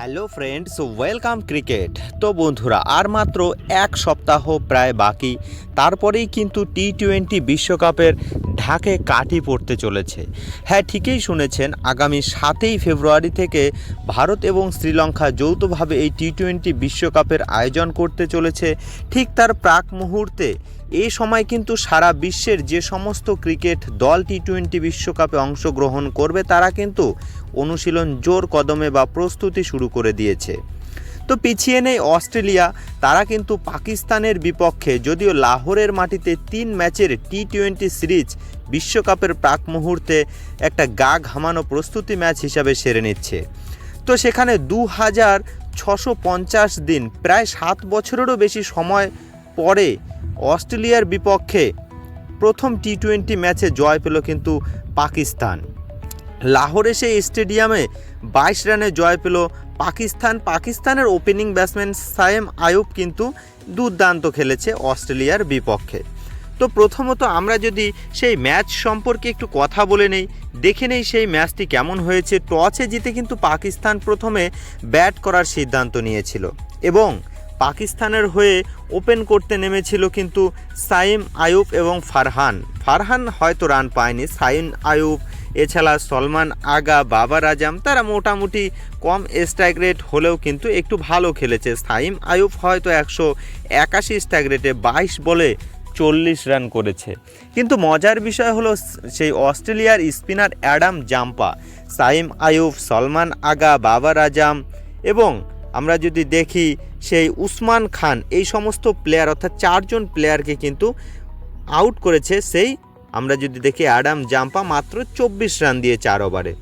Hello friends, welcome cricket. তো বন্ধুরা, আর মাত্র এক সপ্তাহ প্রায় বাকি, তারপরেই কিন্তু টি টোয়েন্টি বিশ্বকাপের ঢাকে কাঠি পড়তে চলেছে। হ্যাঁ ঠিকই শুনেছেন, আগামী সাতই ফেব্রুয়ারি থেকে ভারত এবং শ্রীলঙ্কা যৌথভাবে এই টি টোয়েন্টি বিশ্বকাপের আয়োজন করতে চলেছে। ঠিক তার প্রাক মুহূর্তে এই সময় কিন্তু সারা বিশ্বের যে সমস্ত ক্রিকেট দল টি টোয়েন্টি বিশ্বকাপে অংশগ্রহণ করবে, তারা কিন্তু অনুশীলন জোর কদমে বা প্রস্তুতি শুরু করে দিয়েছে। তো পিছিয়ে নেই অস্ট্রেলিয়া, তারা কিন্তু পাকিস্তানের বিপক্ষে যদিও লাহোরের মাটিতে তিন ম্যাচের টি টোয়েন্টি সিরিজ বিশ্বকাপের প্রাক মুহূর্তে একটা গা ঘামানো প্রস্তুতি ম্যাচ হিসাবে সেরে নিচ্ছে। তো সেখানে দু হাজার ছশো পঞ্চাশ দিন, প্রায় সাত বছরেরও বেশি সময় পরে অস্ট্রেলিয়ার বিপক্ষে প্রথম টি টোয়েন্টি ম্যাচে জয় পেল কিন্তু পাকিস্তান। লাহোরে সেই স্টেডিয়ামে বাইশ রানে জয় পেল পাকিস্তান। পাকিস্তানের ওপেনিং ব্যাটসম্যান সায়েম আয়ুব কিন্তু দুর্দান্ত খেলেছে অস্ট্রেলিয়ার বিপক্ষে। তো প্রথমত আমরা যদি সেই ম্যাচ সম্পর্কে একটু কথা বলে নেই, দেখে নেই সেই ম্যাচটি কেমন হয়েছে। টসে জিতে কিন্তু পাকিস্তান প্রথমে ব্যাট করার সিদ্ধান্ত নিয়েছিল। এবং পাকিস্তানের হয়ে ওপেন করতে নেমেছিল কিন্তু সাইম আয়ুব এবং ফারহান। ফারহান হয়তো রান পায়নি। সাইম আয়ুব, এছাড়া সলমান আগা, বাবার আজম, তারা মোটামুটি কম স্ট্রাইক রেট হলেও কিন্তু একটু ভালো খেলেছে। সাইম আয়ুব হয়তো একশো একাশি স্ট্রাইক রেটে বাইশ বলে চল্লিশ রান করেছে। কিন্তু মজার বিষয় হলো সেই অস্ট্রেলিয়ার spinner Adam Zampa. Saim Ayub, Salman Agha, Babar Azam এবং আমরা যদি দেখি সেই উসমান খান, এই সমস্ত প্লেয়ার অর্থাৎ চারজন প্লেয়ারকে কিন্তু আউট করেছে সেই, আমরা যদি দেখি অ্যাডাম জাম্পা মাত্র চব্বিশ রান দিয়ে চার ওভারে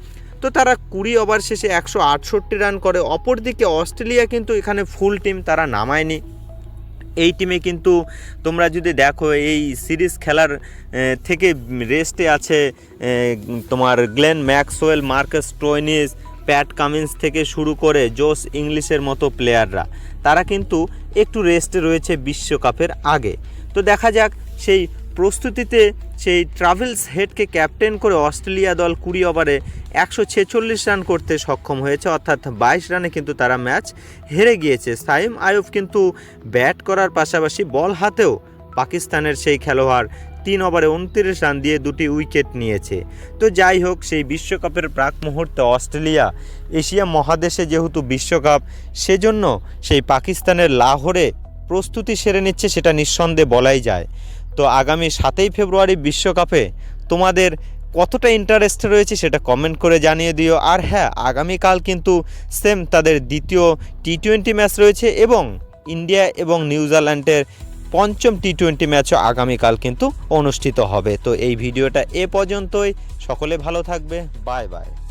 তো তারা কুড়ি ওভার শেষে একশো আটষট্টি রান করে, অপরদিকে অস্ট্রেলিয়া কিন্তু এখানে ফুল টিম তারা নামায়নি। এই টিমে কিন্তু তোমরা যদি দেখো, এই সিরিজ খেলার থেকে রেস্টে আছে তোমার Glenn Maxwell, Marcus Stoinis Pat Cummins থেকে শুরু করে জোস ইংলিশের মতো প্লেয়াররা। তারা কিন্তু একটু রেস্টে রয়েছে বিশ্বকাপের আগে। তো দেখা যাক, সেই প্রস্তুতিতে সেই ট্রাভেলস হেডকে ক্যাপ্টেন করে অস্ট্রেলিয়া দল কুড়ি ওভারে একশো ছেচল্লিশ রান করতে সক্ষম হয়েছে, অর্থাৎ বাইশ রানে কিন্তু তারা ম্যাচ হেরে গিয়েছে। সাইম আয়ুব কিন্তু ব্যাট করার পাশাপাশি বল হাতেও পাকিস্তানের সেই খেলোয়াড় তিন ওভারে উনত্রিশ রান দিয়ে দুটি উইকেট নিয়েছে। তো যাই হোক, সেই বিশ্বকাপের প্রাক মুহূর্তে অস্ট্রেলিয়া এশিয়া মহাদেশে যেহেতু বিশ্বকাপ, সেজন্য সেই পাকিস্তানের লাহোরে প্রস্তুতি সেরে নিচ্ছে সেটা নিঃসন্দেহে বলাই যায়। তো আগামী সাতই ফেব্রুয়ারি বিশ্বকাপে তোমাদের কতটা ইন্টারেস্ট রয়েছে সেটা কমেন্ট করে জানিয়ে দিও। আর হ্যাঁ আগামীকাল কিন্তু সেম তাদের দ্বিতীয় টি টোয়েন্টি ম্যাচ রয়েছে এবং ইন্ডিয়া এবং নিউজিল্যান্ডের পঞ্চম টি টোয়েন্টি ম্যাচও আগামীকাল কিন্তু অনুষ্ঠিত হবে। তো এই ভিডিওটা এ পর্যন্তই। সকলে ভালো থাকবে। Bye bye.